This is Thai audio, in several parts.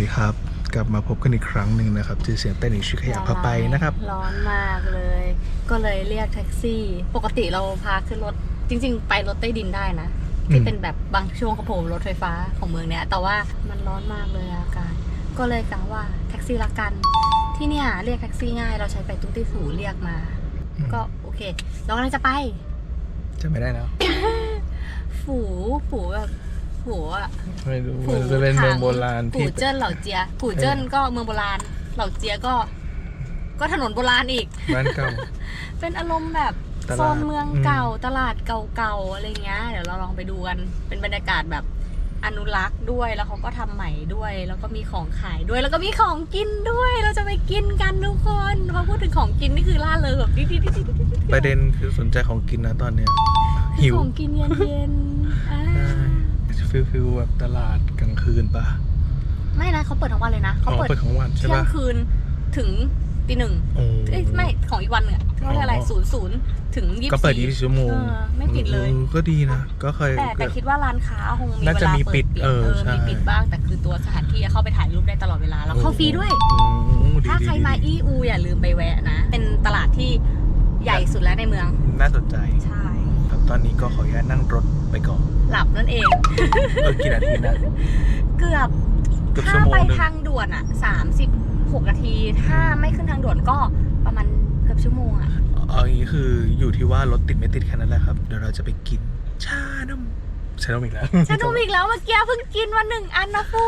ดีครับ กลับมาพบกันอีกครั้งหนึ่งนะครับชื่อเสียงเต้นอีกชื่อขยะพาไปนะครับ ร้อนมากเลย ก็เลยเรียกแท็กซี่ ปกติเราพาขึ้นรถ จริง ๆ ไปรถใต้ดินได้นะ ที่อืมเป็นแบบบางช่วงกระโผล่รถไฟฟ้าของเมืองเนี้ย แต่ว่ามันร้อนมากเลยอากาศ ก็เลยกะว่าแท็กซี่ละกัน ที่เนี่ยเรียกแท็กซี่ง่าย เราใช้ไปตุ้งที่สูเรียกมา ก็โอเค เรากำลังจะไป จะไม่ได้แล้ว ฝูฝูแบบ ฝูอะไม่รู้ฝูมันจะเป็นเมืองโบราณฝูที่เจิ้นเหล่าเจียฝูเจิ้นก็เมืองโบราณ เหล่าเจียก็ ก็ถนนโบราณอีก บ้านเก่า เป็นอารมณ์แบบตลาดโซนเมืองเก่าตลาดเก่าๆอะไรเงี้ย เดี๋ยวเราลองไปดูกัน เป็นบรรยากาศแบบอนุรักษ์ด้วยแล้วเขาก็ทำใหม่ด้วย แล้วก็มีของขายด้วย แล้วก็มีของกินด้วย เราจะไปกินกันทุกคนพอพูดถึงของกินนี่คือล่าเลยแบบดิ๊ดดิ๊ดดิ๊ดดิ๊ดดิ๊ดประเด็นคือสนใจของกินนะตอนเนี้ยหิวของกินเย็นๆอ่า ฟิลฟิลแบบตลาดกลางคืนปะไม่นะเขาเปิดทั้งวันเลยนะอ๋เขาอเปิดเปิดของวันใช่เที่ยปะ งคืนถึงตีหนึ่งโอ้ เอ้ยไม่ของอีกวันหนึ่งอะเขาเรียกอะไรอ๋อศูนย์ศูนย์ถึงยี่ก็สิบเปิดสี่ 24ชั่วโมงเออไม่ปิดเลย ออก็ดีนะ ก็เคยแต่แต่คิดว่าร้านค้าคงมีน่าเวจะลามีเปิดปิดปิดเออใช่ มีปิดบ้างแต่คือตัวสถานที่เข้าไปถ่ายรูปได้ตลอดเวลาแล้วเข้าฟรีด้วย อืมดีถ้าดีใครมาดีอีอูอย่าลืมไปแวะนะ เป็นตลาดที่ใหญ่สุดแล้วในเมือง น่าสนใจ ใช่ครับ ตอนนี้ก็ขออนุญาตนั่งรถไปก่อน หลับนั่นเอง เออกี่นาทีนะ เกือบเกือบถ้าชั่วโมงไปหนึงทางด่วนอะสามสิบหกนาที ถ้าไม่ขึ้นทางด่วนก็ประมาณเกือบชั่วโมงอะ เอาอย่างนี้คืออยู่ที่ว่ารถติดไม่ติดแค่นั้นแหละครับ เดี๋ยวเราจะไปกินชานมชานมอีกแล้วฉันดูอีกแล้วเมื่อกี้เพิ่งกินมาหนึ่งอันนะฟู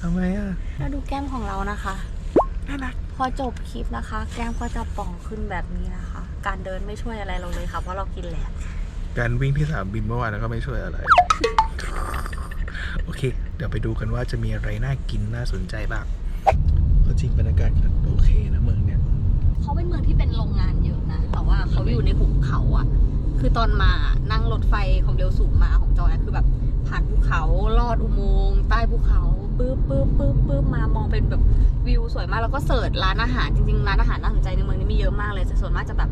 ทำไมอะ แล้วดูแก้มของเรานะคะ น่ารัก พอจบคลิปนะคะ แก้มก็จะป่องขึ้นแบบนี้นะคะ การเดินไม่ช่วยอะไรเราเลยค่ะ เพราะเรากินแหละ การวิ่งที่สนามบินเมื่อวานก็ไม่ช่วยอะไร โอเค เดี๋ยวไปดูกันว่าจะมีอะไรน่ากินน่าสนใจบ้างก็จริงบรรยากาศก็โอเคนะเมืองเนี้ยเขาเป็นเมืองที่เป็นโรงงานเยอะนะแต่ว่าเขาอยู่ในหุบเขาอะคือตอนมานั่งรถไฟความเร็วสูงมาของจอยคือแบบผ่านภูเขาลอดอุโมงค์ใต้ภูเขาปื๊บปื๊บปื๊บปื๊บมามองเป็นแบบวิวสวยมากแล้วก็เสิร์ชร้านอาหารจริงๆร้านอาหารน่าสนใจในเมืองนี้มีเยอะมากเลยแต่ส่วนมากจะแบบ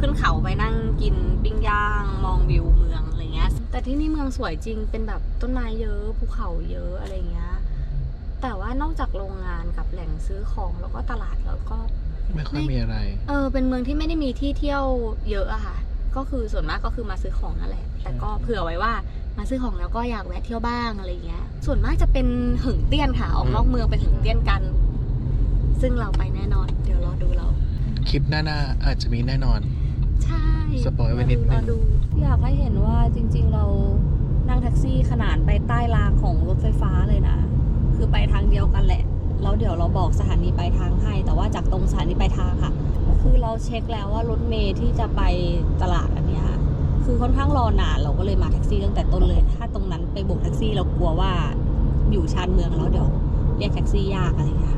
ขึ้นเขาไปนั่งกินปิ้งย่าง มองวิวเมืองอะไรเงี้ย แต่ที่นี่เมืองสวยจริงเป็นแบบต้นไม้เยอะภูเขาเยอะอะไรเงี้ย แต่ว่านอกจากโรงงานกับแหล่งซื้อของแล้วก็ตลาดแล้วก็ไม่ค่อยมีอะไร เออ เป็นเมืองที่ไม่ได้มีที่เที่ยวเยอะอะค่ะ ก็คือส่วนมากก็คือมาซื้อของนั่นแหละ แต่ก็เผื่อไว้ว่ามาซื้อของแล้วก็อยากแวะเที่ยวบ้างอะไรเงี้ย ส่วนมากจะเป็นหึงเตี้ยนค่ะ ออกนอกเมืองไปหึงเตี้ยนกัน ซึ่งเราไปแน่นอน เดี๋ยวรอดูเรา คลิปหน้าๆอาจจะมีแน่นอน ใช่สปอยไว้นิดนึง รอดูอยากให้เห็นว่าจริง ๆ เรานั่งแท็กซี่ขนานไปใต้รางของรถไฟฟ้าเลยนะ คือไปทางเดียวกันแหละ แล้วเดี๋ยวเราบอกสถานีปลายทางให้ แต่ว่าจากตรงสถานีปลายทางค่ะ คือเราเช็คแล้วว่ารถเมย์ที่จะไปตลาดอันเนี้ยคือค่อนข้างรอนานเราก็เลยมาแท็กซี่ตั้งแต่ต้นเลย ถ้าตรงนั้นไปโบกแท็กซี่เรากลัวว่าอยู่ชานเมืองแล้วเดี๋ยวเรียกแท็กซี่ยากอะไรอย่างเงี้ย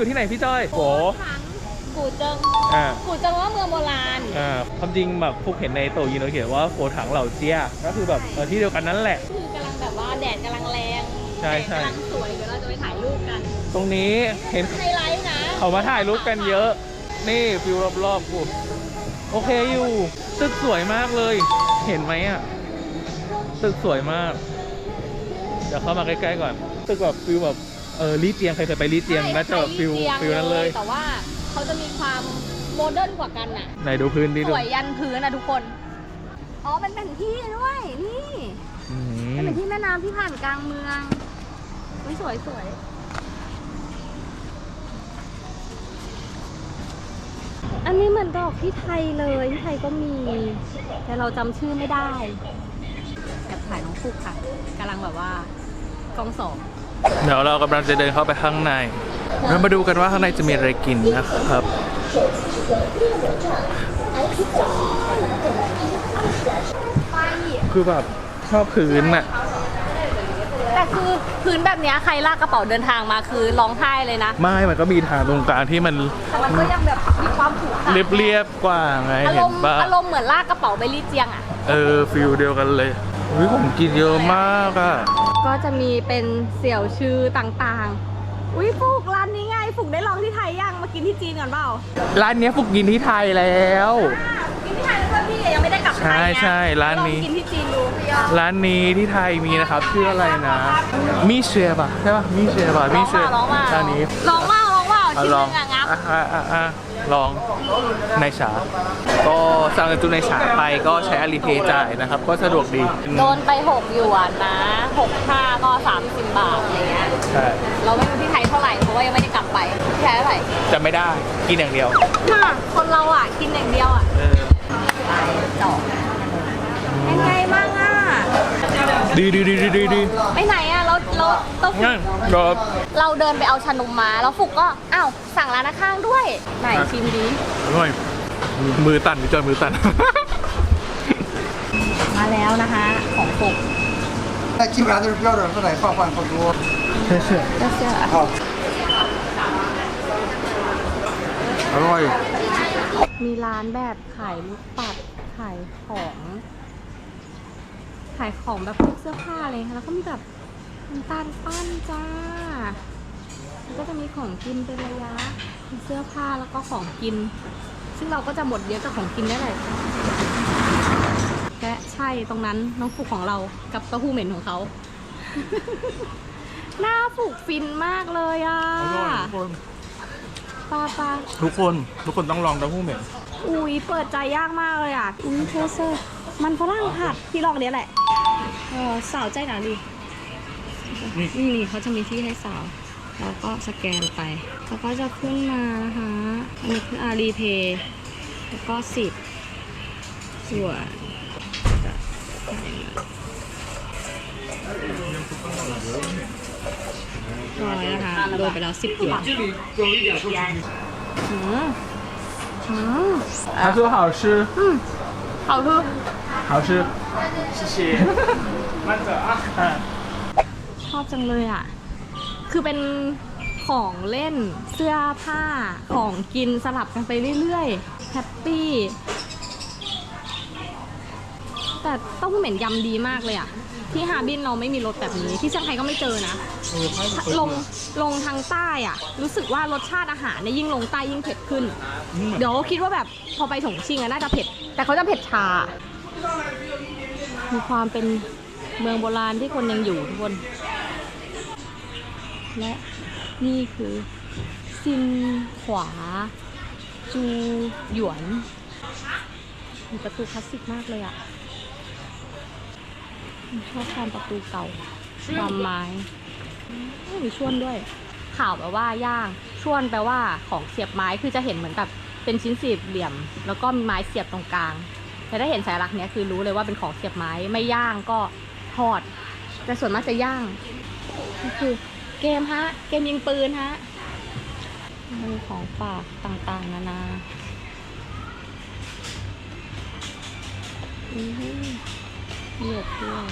อนนี้เราอยู่ที่ไหนพี่จ้อยโห ถังกูเจิงอ่า กูเจิงว่าเมืองโบราณ อ่าความจริงแบบพวกเห็นในโตยินเราเขียนว่าโฟถังเหล่าเจี้ยก็คือแบบเออที่เดียวกันนั่นแหละ คือกำลังแบบว่าแดดกำลังแรงใช่ใช่แดดกำลังสวยเดี๋ยวเราจะไปถ่ายรูปกันตรงนี้เห็น ไฮไลท์นะเขามาถ่ายรูปกันเยอะ นี่ฟิวรอบๆกูโอเคอยู่ ตึกสวยมากเลย เห็นไหมอะ ตึกสวยมาก เดี๋ยวเข้ามาใกล้ๆก่อน ตึกแบบฟิวแบบ เออลีเจียงใครเคยไปลีเจียงน่าจะแบบฟิวฟิวนั้นเลย แต่ว่าเขาจะมีความโมเดิร์นกว่ากันน่ะไหนดูพื้นดิสดูวยยันพื้นนะทุกคน อ๋อมันเป็นที่ด้วยนี่อืมันมเป็นที่แม่น้ำที่ผ่านกลางเมืองไม่สวยสวยอันนี้เหมือนดอกที่ไทยเลยที่ไทยก็มี แต่เราจำชื่อไม่ได้แอบถ่ายน้องฟุกค่ะกำลังแบบว่ากล้องสอง เดี๋ยวเรากำลังจะเดินเข้าไปข้างใน เรามาดูกันว่าข้างในจะมีอะไรกินนะครับ คือแบบชอบพื้นน่ะแต่คือพื้นแบบเนี้ยใครลากกระเป๋าเดินทางมาคือร้องไห้เลยนะไม่มันก็มีทางตรงกลางที่มันแต่มันก็ยังแบบมีความผูกพันเรียบเรียบๆกว่าไงอาเห็รนมณ์ปะอารมณ์เหมือนลากกระเป๋าไปรีดเจียงอะ เออฟิลเดียวกันเลยเฮ้ยผมกินเยอะมากอะ ก็จะมีเป็นเสี่ยวชื่อต่างๆ อุ้ยฟุกร้านนี้ไงฟุกได้ลองที่ไทยยังมากินที่จีนก่อนเปล่าร้านเนี้ยฟุกกินที่ไทยแล้วกินที่ไทยแล้วเพื่อนพี่ยังไม่ได้กลับไทยใช่ไงใช่ร้านนี้ ลองกินที่จีนดูพี่ยอร้านนี้ที่ไทยมีนะครับชื่ออะไรนะมิเชยป่ะใช่ป่ะมิเชยป่ะลมิองเชว่ายลองว่าร้านนี้ลองว่าลองว่าอะชิ้นลหองนึงอะงับ อะอะอะอะ ลองในฉาก็สั่งในตู้ในฉาไปก็ใช้อาลีเพย์จ่ายนะครับ ก็สะดวกดีโดนไป6หยวนนะ6ค่าก็30บาทอะไรเงี้ยใช่เราไม่รู้ที่ไทยเท่าไหร่เพราะว่ายังไม่ได้กลับไปที่ไทยเท่าไหร่จะไม่ได้กินอย่างเดียวน่ะคนเราอะกินอย่างเดียวอะเออจอกเป็นไงบ้างอะดีดีดีดีดีดีไปไหนอะ เราเราต้อง งั้นก็ เราเดินไปเอาชานมมา แล้วฟุกก็ อ้าว สั่งร้านข้างๆด้วย ไหนชิมดี อร่อยมือตันพี่จอยมือตัน มาแล้วนะคะ ของฟุก 那基本上都是标准色彩换换好多。 ใช่ใช่ เชื่อ 好， อร่อย มีร้านแบบขายลูกปัด ขายของ ขายของแบบพวกเสื้อผ้าอะไรค่ะแล้วก็มีแบบ น้ำตาลปั้นจ้าแล้วก็จะมีของกินเป็นระยะมีเสื้อผ้าแล้วก็ของกิน ซึ่งเราก็จะหมดเยอะกับของกินได้แหละและใช่ตรงนั้นน้องฟุกของเรากับเต้าหู้เหม็นของเขา หน้าฟุกฟินมากเลยอะอร่อยทุกคนปลาปลาทุกคนทุกคนต้องลองเต้าหู้เหม็นอุ้ยเปิดใจยากมากเลยอะอุ้ยเทเซอร์ มันฝรั่งผัดพี่ลองเนี้ยแหละเออสาวใจหนาดิ นี่ นี่นี่เขาจะมีที่ให้สาว แล้วก็สแกนไป แล้วก็จะขึ้นมานะคะ อันนี้คืออารีเพย์แล้วก็สิบส่วนจะร้อยนะคะโดนไปแล้วสิบหยวนอืมอืม 他说好吃嗯，好喝。好吃谢谢慢着啊 ชอบจังเลยอะ คือเป็นของเล่นเสื้อผ้าของกินสลับกันไปเรื่อยๆ แฮปปี้ แต่เต้าหู้เหม็นยำดีมากเลยอะ ที่ฮาร์บินเราไม่มีรสแบบนี้ ที่เชียงไฮ้ก็ไม่เจอนะลงลงทางใต้อะ รู้สึกว่ารสชาติอาหารเนี่ยยิ่งลงใต้ยิ่งเผ็ดขึ้นเดี๋ยวคิดว่าแบบพอไปถงชิงอะน่าจะเผ็ด แต่เขาจะเผ็ดชา มีความเป็นเมืองโบราณที่คนยังอยู่ทุกคน และนี่คือซินขวา จูหยวน มีประตูคลาสสิกมากเลยอะ่ะชอบความประตูเก่าความไม้มีชวนด้วย ข่าวแปลว่าย่างชวนแปลว่าของเสียบไม้คือจะเห็นเหมือนแบบเป็นชิ้นสี่เหลี่ยม แล้วก็มีไม้เสียบตรงกลาง แต่ถ้าเห็นสายลักษณ์เนี้ยคือรู้เลยว่าเป็นของเสียบไม้ไม่ย่างก็ทอด แต่ส่วนมากจะย่างนี่คือ เกมฮะ เกมยิงปืนฮะมีของฝากต่างๆ นานาอือหือเลือกด้วย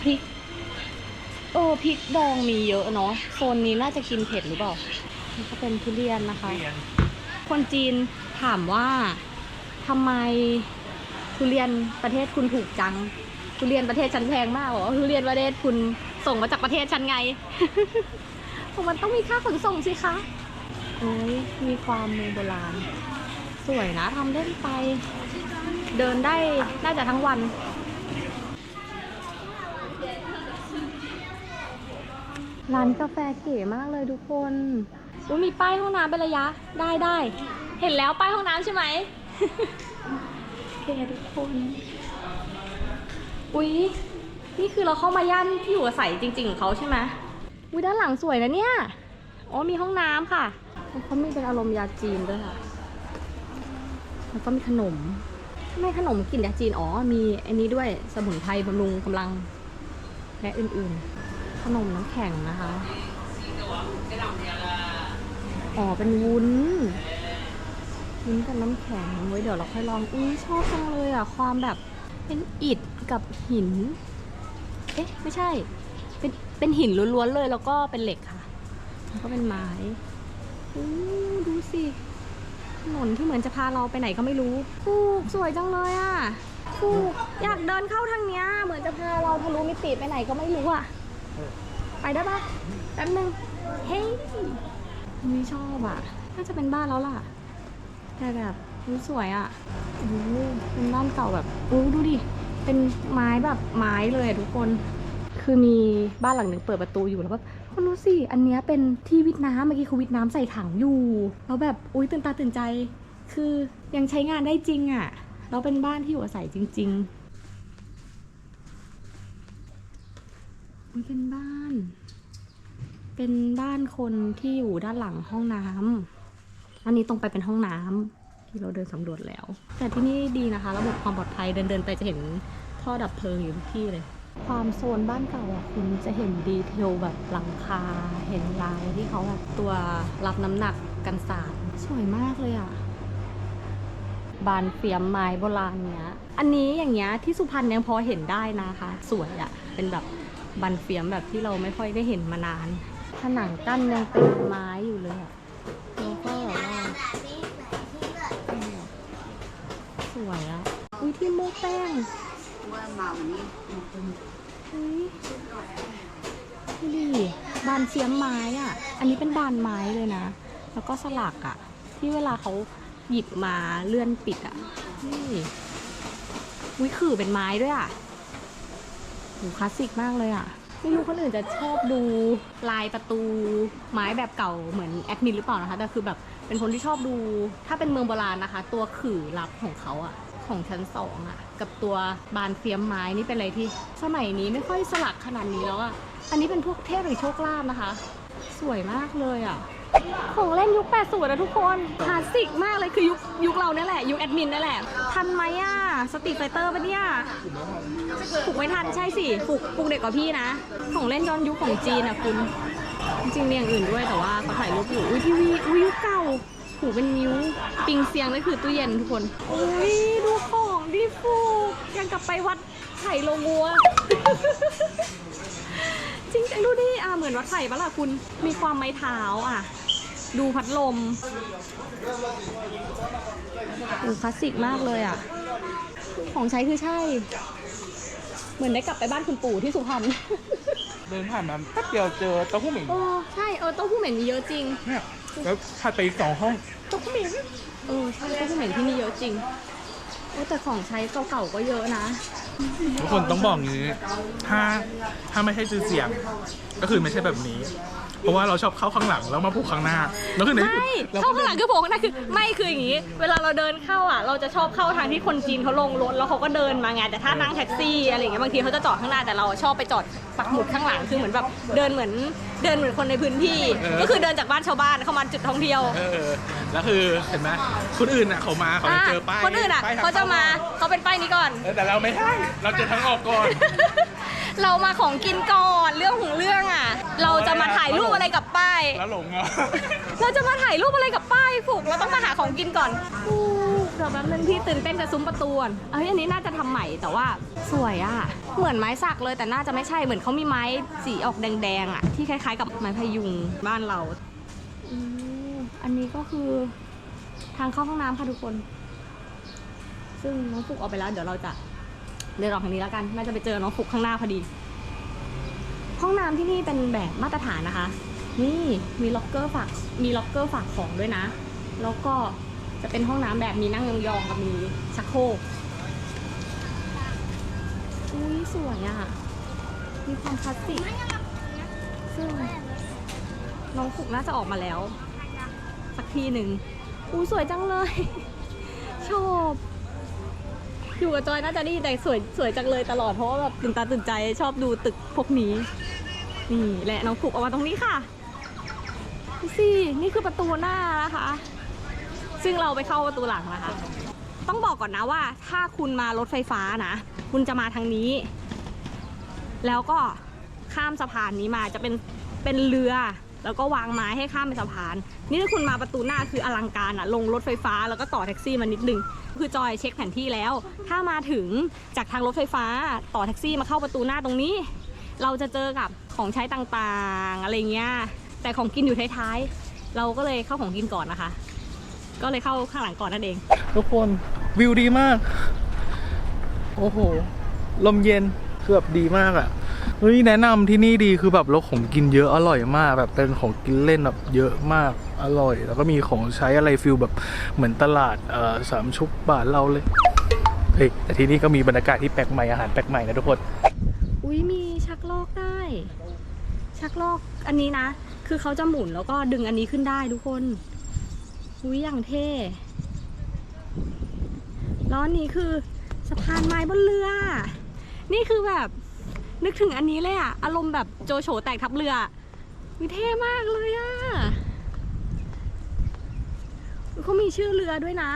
พริกเออพริกดองมีเยอะเนาะโซนนี้น่าจะกินเผ็ดหรือเปล่านี่ก็เป็นทุเรียนนะคะ คนจีนถามว่าทำไมทุเรียนประเทศคุณถูกจัง ทุเรียนประเทศฉันแพงมากเหรอทุเรียนประเทศคุณ ส่งมาจากประเทศฉันไงเพราะมันต้องมีค่าขนส่งสิคะโอ้ยมีความเมืองโบราณ สวยนะทำเล่นไป เดินได้น่าจะทั้งวัน ร้านกาแฟเก๋มากเลยทุกคนอุ้ยมีป้ายห้องน้ำเป็นระยะ ได้ได้ เห็นแล้วป้ายห้องน้ำใช่ไหมโอเคทุกคน อุ๊ย นี่คือเราเข้ามาย่านที่อยู่อาศัยจริง ๆ ของเขาใช่ไหมอุ๊ยด้านหลังสวยนะเนี่ยอ๋อมีห้องน้ำค่ะแล้วเขามีเป็นอารมณ์ยาจีนด้วยค่ะ แล้วก็มีขนมทำไมขนมกลิ่นยาจีนอ๋อมีอันนี้ด้วยสมุนไพรบำรุงกำลังและอื่นๆ ขนมน้ำแข็งนะคะอ๋อเป็นวุ้นวุ้นกับน้ำแข็งไว้เดี๋ยวเราค่อยลองอุ้ยชอบจังเลยอะ ความแบบเป็นอิฐกับหิน เอ๊ะไม่ใช่ เป็นเป็นหินล้วนๆเลยแล้วก็เป็นเหล็กค่ะ แล้วก็เป็นไม้อู้ดูสิถนนที่เหมือนจะพาเราไปไหนก็ไม่รู้ถูกสวยจังเลยอะถูกอยากเดินเข้าทางเนี้ย เหมือนจะพาเราทะลุมิติไปไหนก็ไม่รู้อะ ไปได้ปะแป๊บนึง เฮ้ยนี่ชอบอะ น่าจะเป็นบ้านแล้วล่ะ แต่แบบนี่สวยอะโอ้เป็นบ้านเก่าแบบโอ้ดูดิ เป็นไม้แบบไม้เลยทุกคน คือมีบ้านหลังหนึ่งเปิดประตูอยู่แล้วแบบคนรู้สิอันเนี้ยเป็นที่วิทน้ำเมื่อกี้เขาวิทน้ำใส่ถังอยู่แล้วแบบอุ้ยตื่นตาตื่นใจ คือยังใช้งานได้จริงอะ่ะแล้วเป็นบ้านที่อยู่อาศัยจริง ๆ มันเป็นบ้าน เป็นบ้านคนที่อยู่ด้านหลังห้องน้ำอันนี้ตรงไปเป็นห้องน้ำ ที่เราเดินสำรวจแล้ว แต่ที่นี่ดีนะคะ ระบบความปลอดภัยเดินเดินๆไปจะเห็นท่อดับเพลิงอยู่ทุกที่เลย ความโซนบ้านเก่าอะคุณจะเห็นดีเทลแบบหลังคา เห็นลายที่เขาแบบตัวรับน้ำหนักกันสาดสวยมากเลยอะบานเฟียมไม้โบราณเนี้ย อันนี้อย่างเงี้ยที่สุพรรณยังพอเห็นได้นะคะ สวยอะเป็นแบบบานเฟียมแบบที่เราไม่ค่อยได้เห็นมานาน ผนังกั้นยังเป็นไม้อยู่เลยอะ อุ้ยที่โมกแป้งเฮ้ยดูดิบานเสียมไม้อะ อันนี้เป็นบานไม้เลยนะ แล้วก็สลักอะ ที่เวลาเขาหยิบมาเลื่อนปิดอะ นี่วิขือเป็นไม้ด้วยอะโหคลาสสิกมากเลยอะ ไม่รู้คนอื่นจะชอบดูลายประตูไม้แบบเก่าเหมือนแอดมินหรือเปล่านะคะ แต่คือแบบเป็นคนที่ชอบดู ถ้าเป็นเมืองโบราณนะคะ ตัวขื่อลับของเขาอะ ของชั้นสองอะกับตัวบานเฟียมไม้นี่เป็นอะไรที่ สมัยนี้ไม่ค่อยสลักขนาดนี้แล้วอะอันนี้เป็นพวกเทพแห่งโชคลาภนะคะ สวยมากเลยอะของเล่นยุค 80นะทุกคนคลาสสิกมากเลยคือยุคยุคเราเนี่ยแหละ ยุคแอดมินนั่นแหละ ทันไหมอะสตรีทไฟเตอร์ปะเนี่ยปลุกไม่ทันใช่สิปลุกปลุกเด็กกว่าพี่นะ ของเล่นย้อนยุคของจีนอะคุณ จริงๆมีอย่างอื่นด้วยแต่ว่าเขาถ่ายรูปอยู่อุ้ยทีวีอุ้ยยุคเก่า หูเป็นนิ้ว ปิงเซียงนั่นคือตู้เย็นทุกคนอุ้ยดูของดิฟูกยังกลับไปวัดไข่โลงัว จริงๆดูดิอะเหมือนวัดไผ่ปะล่ะคุณ มีความไม้เท้าอะ ดูพัดลมโอ้คลาสสิกมากเลยอะ ของใช้คือใช่ เหมือนได้กลับไปบ้านคุณปู่ที่สุพรรณเดินผ่านมาแป๊บเดียวเจอเต้าหู้หมิงเออใช่เออเต้าหู้เหม็นมีเยอะจริงเนี่ย แล้วถัดไปอีกสองห้องเต้าหู้หมิงเออใช่เต้าหู้เหม็นที่นี่เยอะจริงโอ้แต่ของใช้เก่าๆก็เยอะนะ ทุกคนต้องบอกอย่างนี้ ถ้าถ้าไม่ใช่จือเสียง ก็คือไม่ใช่แบบนี้ เพราะว่าเราชอบเข้าข้างหลังแล้วมาผูกข้างหน้าแล้วคือในไม่เราเข้าก็ข้างหลังคือโผล่ข้างหน้าคือไม่คืออย่างนี้ เวลาเราเดินเข้าอะ เราจะชอบเข้าทางที่คนจีนเขาลงรถแล้วเขาก็เดินมาไงแต่ถ้านั่งแท็กซี่อะไรอย่างเงี้ยบางทีเขาจะจอดข้างหน้าแต่เราชอบไปจอดปักหมุดข้างหลังคือเหมือนแบบเดินเหมือนเดินเหมือนคนในพื้นที่ ก็คือเดินจากบ้านชาวบ้านเข้ามาจุดท่องเที่ยวเออแล้วคือเห็นไหมคนอื่นอะเขามาเขาจะเจอป้ายคนอื่นอะป้ยทงเขาจะมาเข้เขาเป็นป้ายนี้ก่อนเออแต่เราไม่ใช่เราเจอทั้งออกก่อน เรามาของกินก่อนเรื่องของเรื่องอะ เราจะมาถ่ายรูปอะไรกับป้าย แล้วหลงอะเราจะมาถ่ายรูปอะไรกับป้ายผูกเราต้องมาหาของกินก่อนอู้เดี๋ยวแป๊บนึงพี่ตื่นเต้นกับซุ้มประตูก่อนเอ้ยอันนี้น่าจะทำใหม่แต่ว่าสวยอะ เหมือนไม้สักเลยแต่น่าจะไม่ใช่เหมือนเขามีไม้สีออกแดงๆอะที่คล้ายๆ กับไม้พยุงบ้านเราอืออันนี้ก็คือทางเข้าห้องน้ำค่ะทุกคน ซึ่งน้องฟุกออกไปแล้วเดี๋ยวเราจะ เดินออกทางนี้แล้วกันน่าจะไปเจอน้องฟุกข้างหน้าพอดี ห้องน้ำที่นี่เป็นแบบมาตรฐานนะคะ นี่มีล็อกเกอร์ฝากมีล็อกเกอร์ฝากของด้วยนะ แล้วก็จะเป็นห้องน้ำแบบมีนั่งยองๆกับมีชักโครกอุ้ยสวยอะ่ะ มีความคลาสสิกซึ่งน้องฟุกน่าจะออกมาแล้ว สักทีหนึ่งอู้สวยจังเลย ชอบ อยู่กับจอยน่าจะได้ยิแต่สวยสวยจังเลยตลอดเพราะว่าแบบตื่นตาตื่นใจชอบดูตึกพวกนี้ นี่แหละน้องฟุกออกมาตรงนี้ค่ะดูสินี่คือประตูหน้านะคะ ซึ่งเราไปเข้าประตูหลังนะคะ ต้องบอกก่อนนะว่า ถ้าคุณมารถไฟฟ้านะ คุณจะมาทางนี้ แล้วก็ข้ามสะพานนี้มาจะเป็นเป็นเรือ แล้วก็วางไม้ให้ข้ามไปสะพาน นี่ถ้าคุณมาประตูหน้าคืออลังการอะลงรถไฟฟ้าแล้วก็ต่อแท็กซี่มานิดนึงคือจอยเช็คแผนที่แล้ว ถ้ามาถึงจากทางรถไฟฟ้าต่อแท็กซี่มาเข้าประตูหน้าตรงนี้ เราจะเจอกับของใช้ต่างๆอะไรเงี้ยแต่ของกินอยู่ท้ายๆเราก็เลยเข้าของกินก่อนนะคะ ก็เลยเข้าข้างหลังก่อนนั่นเอง ทุกคนวิวดีมาก โอ้โห ลมเย็นคือแบบดีมากอะ่ะ เฮ้ยแนะนำที่นี่ดีคือแบบรถของกินเยอะอร่อยมากแบบเป็นของกินเล่นแบบเยอะมากอร่อย แล้วก็มีของใช้อะไรฟิลแบบเหมือนตลาดเอ่อสามชุกบาทเราเลยเฮ้ยแต่ที่นี่ก็มีบรรยากาศที่แปลกใหม่อาหารแปลกใหม่นะทุกคนอุ้ยมีชักลอกได้ ชักลอกอันนี้นะ คือเขาจะหมุนแล้วก็ดึงอันนี้ขึ้นได้ทุกคนอุ้ยอย่างเท่แล้วอันนี้คือสะพานไม้บนเรือ นี่คือแบบ นึกถึงอันนี้เลยอะอารมณ์แบบโจโฉแตกทับเรือวิเท่มากเลยอะเขามีชื่อเรือด้วยนะ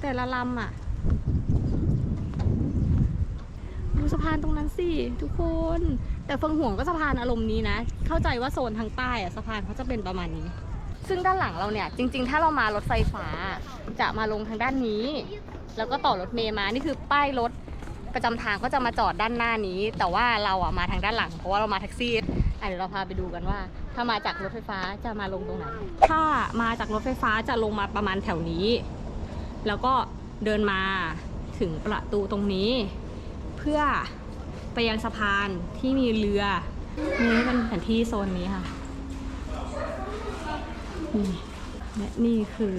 แต่ละลำอะดูสะพานตรงนั้นสิทุกคน แต่เฟิงห่วงก็สะพานอารมณ์นี้นะ เข้าใจว่าโซนทางใต้อะสะพานเขาจะเป็นประมาณนี้ ซึ่งด้านหลังเราเนี่ย จริง ๆ ถ้าเรามารถไฟฟ้า จะมาลงทางด้านนี้ แล้วก็ต่อรถเมย์มา นี่คือป้ายรถ ประจำทางก็จะมาจอดด้านหน้านี้ แต่ว่าเราอะมาทางด้านหลัง เพราะว่าเรามาแท็กซี่อะเดี๋ยวเราพาไปดูกันว่า ถ้ามาจากรถไฟฟ้าจะมาลงตรงไหน ถ้ามาจากรถไฟฟ้าจะลงมาประมาณแถวนี้ แล้วก็เดินมาถึงประตูตรงนี้ เพื่อไปยังสะพานที่มีเรือนี่เป็นแผนที่โซนนี้ค่ะนี่และนี่คือ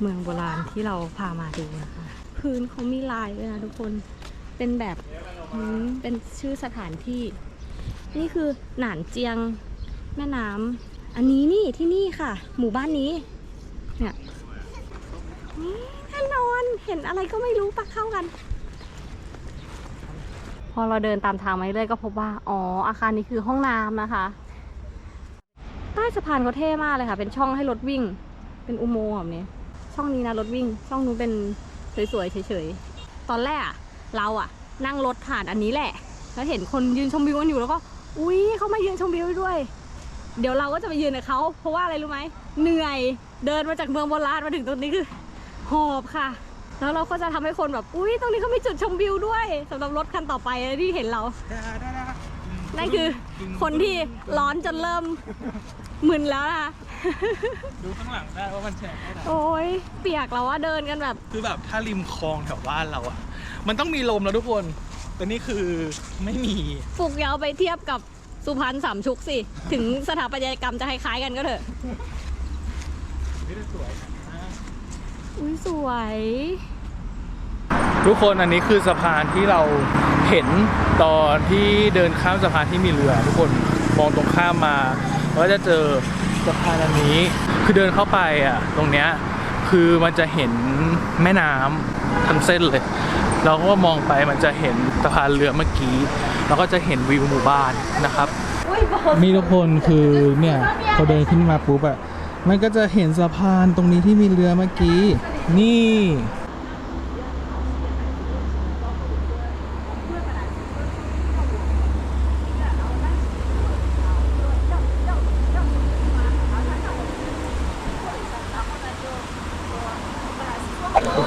เมืองโบราณที่เราพามาดูนะคะ พื้นเขามีลายด้วยนะทุกคน เป็นแบบเป็นชื่อสถานที่ นี่คือหนานเจียงแม่น้ำอันนี้นี่ที่นี่ค่ะ หมู่บ้านนี้ เนี่ยแน่นอนเห็นอะไรก็ไม่รู้ปะเข้ากัน พอเราเดินตามทางมาเรื่อยก็พบว่า อ๋อ อาคารนี้คือห้องน้ำนะคะใต้สะพานเขาเท่มากเลยค่ะ เป็นช่องให้รถวิ่ง เป็นอุโมงค์แบบนี้ช่องนี้นะรถวิ่ง ช่องนู้นเป็น สวยๆเฉยๆตอนแรกอะเราอะนั่งรถผ่านอันนี้แหละ แล้วเห็นคนยืนชมวิวกันอยู่แล้วก็อุ๊ยเขามายืนชมวิวด้วย เดี๋ยวเราก็จะไปยืนกับเขาเพราะว่าอะไรรู้ไหมเหนื่อยเดินมาจากเมืองโบราณมาถึงตรงนี้คือหอบค่ะ แล้วเราก็จะทำให้คนแบบอุ๊ยตรงนี้เขามีจุดชมวิวด้วยสำหรับรถคันต่อไปที่เห็นเรานั่นคือคนที่ร้อนจนเริ่มมึนแล้วนะคะ ดูข้างหลังได้ว่ามันแฉะแค่ไหนโอ้ยเปียกแล้วว่าเดินกันแบบ คือแบบถ้าริมคลองแถวบ้านเราอะมันต้องมีลมแล้วทุกคน แต่นี่คือไม่มี ปลูกยาวไปเทียบกับสุพรรณสามชุกสิ ถึงสถาปัตยกรรมจะคล้ายๆกันก็เถอะ นี่สวยอุ้ยสวย ทุกคนอันนี้คือสะพานที่เราเห็นตอนที่เดินข้ามสะพานที่มีเรือ ทุกคนมองตรงข้ามมาก็จะเจอ สะพานอันนี้ คือเดินเข้าไปอะตรงเนี้ยคือมันจะเห็นแม่น้ำทั้งเส้นเลย เราก็มองไปมันจะเห็นสะพานเรือเมื่อกี้ แล้วก็จะเห็นวิวหมู่บ้านนะครับนี่ทุกคนคือเนี่ยพอเดินขึ้นมาปุ๊บอะมันก็จะเห็นสะพานตรงนี้ที่มีเรือเมื่อกี้ นี่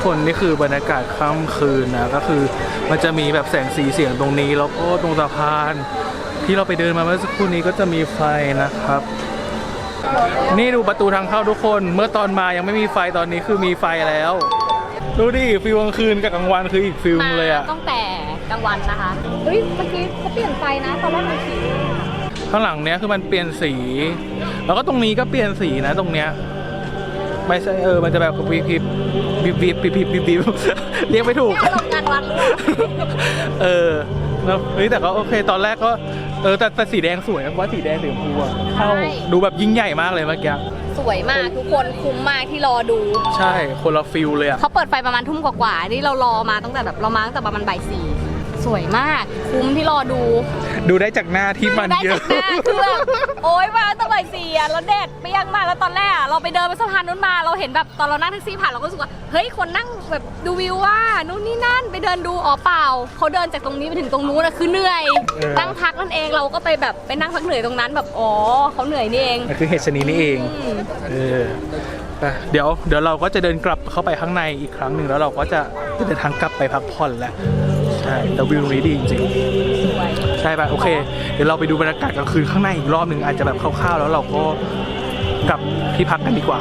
คนนี่คือบรรยากาศค่ำคืนนะก็คือมันจะมีแบบแสงสีเสียงตรงนี้แล้วก็ตรงสะพาน ที่เราไปเดินมาเมื่อสักครู่นี้ก็จะมีไฟนะครับ นี่ดูประตูทางเข้าทุกคน เมื่อตอนมายังไม่มีไฟตอนนี้คือมีไฟแล้วดูดิฟิลกลางคืนกับกลางวันคืออีกฟิลมาเลยอะตั้งแต่กลางวันนะคะเฮ้ยเมื่อกี้เขาเปลี่ยนไฟนะตอนแรกมันสีข้างหลังเนี้ยคือมันเปลี่ยนสี แล้วก็ตรงนี้ก็เปลี่ยนสีนะตรงเนี้ย ไม่เออมันจะแบบวีบวีบวีบวีบวีบวิบเรียกไม่ถูกเอาอแล้วนี่แต่ก็โอเคตอนแรกก็เออแต่แต่สีแดงสวยนะว่าสีแดงสีชมพูอะเข้าดูแบบยิ่งใหญ่มากเลยเมื่อกี้สวยมากทุกคนคุ้มมากที่รอดู ใช่คนละฟิลเลยอะเขาเปิดไฟประมาณทุ่มกว่าๆนี่เรารอมาตั้งแต่แบบเรามาตั้งแต่ประมาณบ่ายสี่ สวยมาก คุ้มที่รอดูดูได้จากหน้าที่มันได้เยจาอะ กหน้าคือแบบโอ๊ยมาตั้งบ่ายสี่อะแล้วแดดเปรี้ยงมากแล้วตอนแรกอะเราไปเดินไปสะพานนู้นมาเราเห็นแบบตอนเรานั่งแท็กซี่ผ่านเราก็รู้สึกว่าเฮ้ยคนนั่งแบบดูวิวว่านู่นนี่นั่นไปเดินดูอ๋อเปล่าเขาเดินจากตรงนี้ไปถึงตรงนู้นนะคือเหนื่อยเออตั้งพักนั่นเองเราก็ไปแบบไปนั่งพักเหนื่อยตรงนั้นแบบอ๋อเขาเหนื่อยนี่เองมันคือเห็ดชนิดนี้เองอืม เออไปเดี๋ยวเดี๋ยวเราก็จะเดินกลับเข้าไปข้างในอีกครั้งหนึ่งแล้วเราก็จะเดินทางกลับไปพักผ่อนแหละใช่แต่วิวนี้ดีจริงสวยใช่ป่ะ โอเค เดี๋ยวเราไปดูบรรยากาศกลางคืนข้างในอีกรอบหนึ่งอาจจะแบบคร่าวๆ แล้วเราก็กลับที่พักกันดีกว่า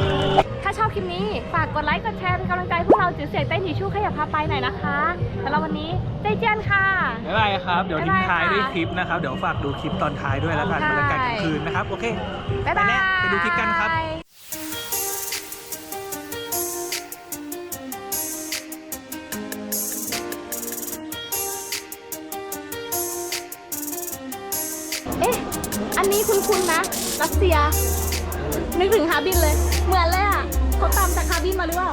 ถ้าชอบคลิปนี้ ฝากกดไลค์กดแชร์เป็นกำลังใจให้พวกเราจือเสียงเต้นหนีชู่ขยับพาไปหน่อยนะคะสำหรับวันนี้ใจเจียนค่ะ บ๊ายบายครับ เดี๋ยวทิ้งท้ายบ๊ายบายค่ะด้วยคลิปนะครับ เดี๋ยวฝากดูคลิปตอนท้ายด้วยแล้วกันใช่บรรยากาศกลางคืนนะครับ โอเค บ๊ายบาย ไปแล้วไปดูคลิปกันครับ อันนี้คุณคุณนะ รัสเซีย นึกถึงฮาร์บินเลย เหมือนเลยอะเขาตามจากฮาร์บินมาหรือเปล่า